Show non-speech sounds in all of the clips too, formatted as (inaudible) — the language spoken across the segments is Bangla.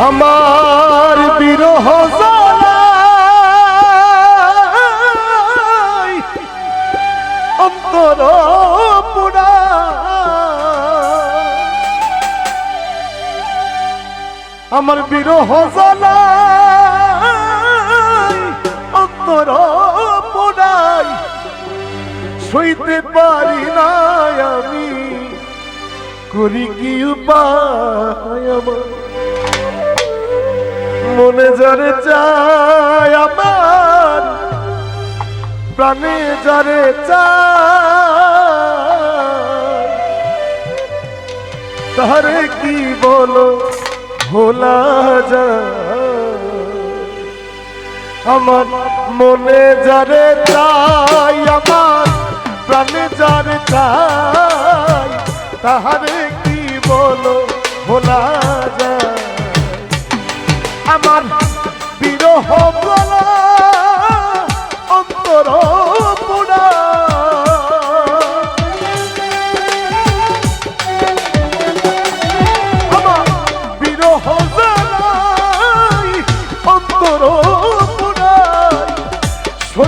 আমার বিরহ অন্তর আমার বিরহ জ্বালায় পুরাই সইতে পারি না আমি। করি কি মনে যারে চায় আমার, প্রাণে যারে চায়। তারে কি বলো, ভোলা যায়। আমার মনে যারে চাই, আমার প্রাণে যারে চাই, তাহারে কি বলো ভোলা যায়? আমার বিরহ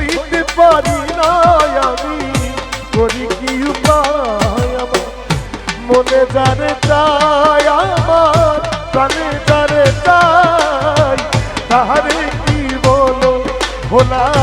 সইতে পারি না আমি। করি কি উপায় আমার? মনে জানে চাই আমার, প্রাণে জানে চাই। তাহারে কি বলো? ভোলা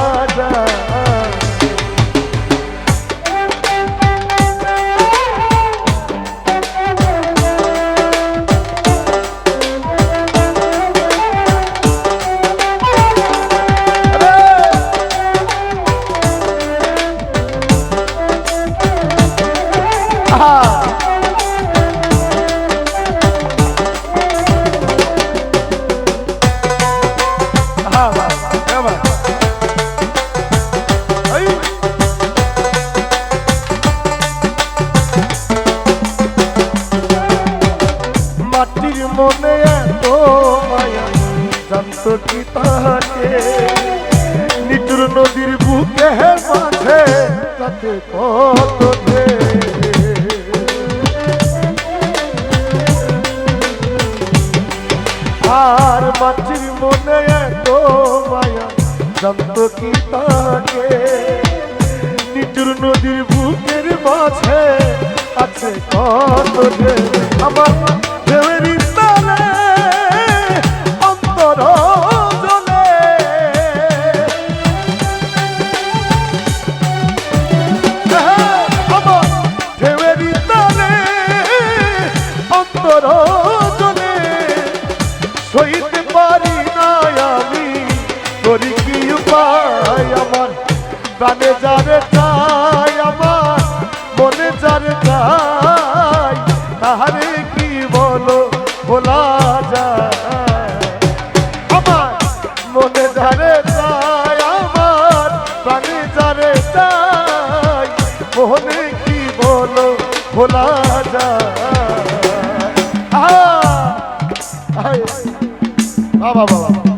মাটির মনে এত মায়া জানত কি নদীর বুকে মাঝে কত মাটির মনে এত মায়া জানত কি তাকে? নিটুর নদীর বুকের মাঝে আছে কত আমার প্রাণে যারে চাই আমার, মনে যারে চাই, তাহারে কি বলো, বলা যায়। আমার মনে যারে চাই, আমার প্রাণে যারে চাই মনে কি বলো, বলা যায়। বাবা বাবা।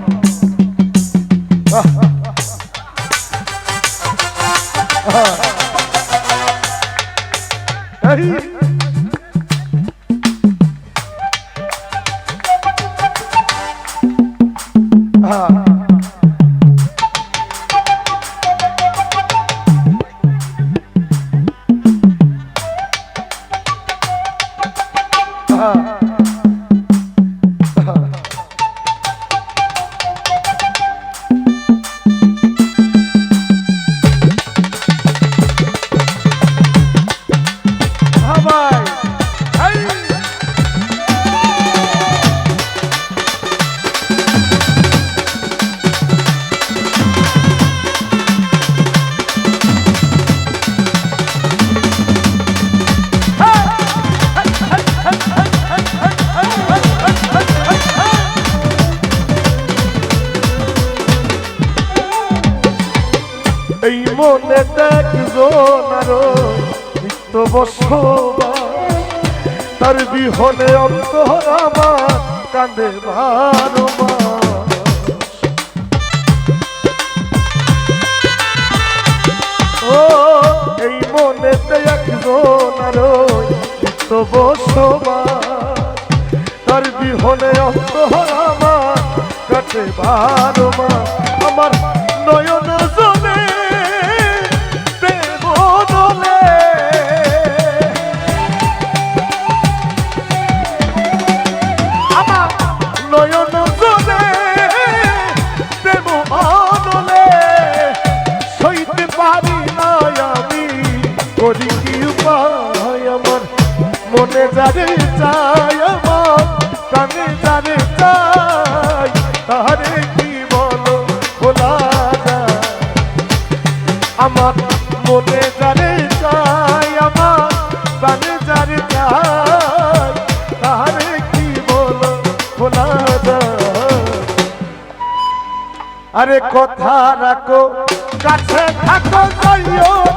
(laughs) এই এই মনে দেখজন আরও নিত্য বসবা তার বিহনে অন্তর আমার কান্দে ভারমা। ও, এই মনেতে একজন আরও নিত্য বসবা তার বিহনে অন্তর আমার কাটে ভারমা। আমার নয়ন যারে চাই আমার প্রাণে যারে চাই, তাহারে কি বলো, বলা আমার মনে যারে চাই আমার প্রাণে যারে চাই, তাহারে কি বলো, বলা আরে কথা রাখো, কাছে থাকো, যাইও।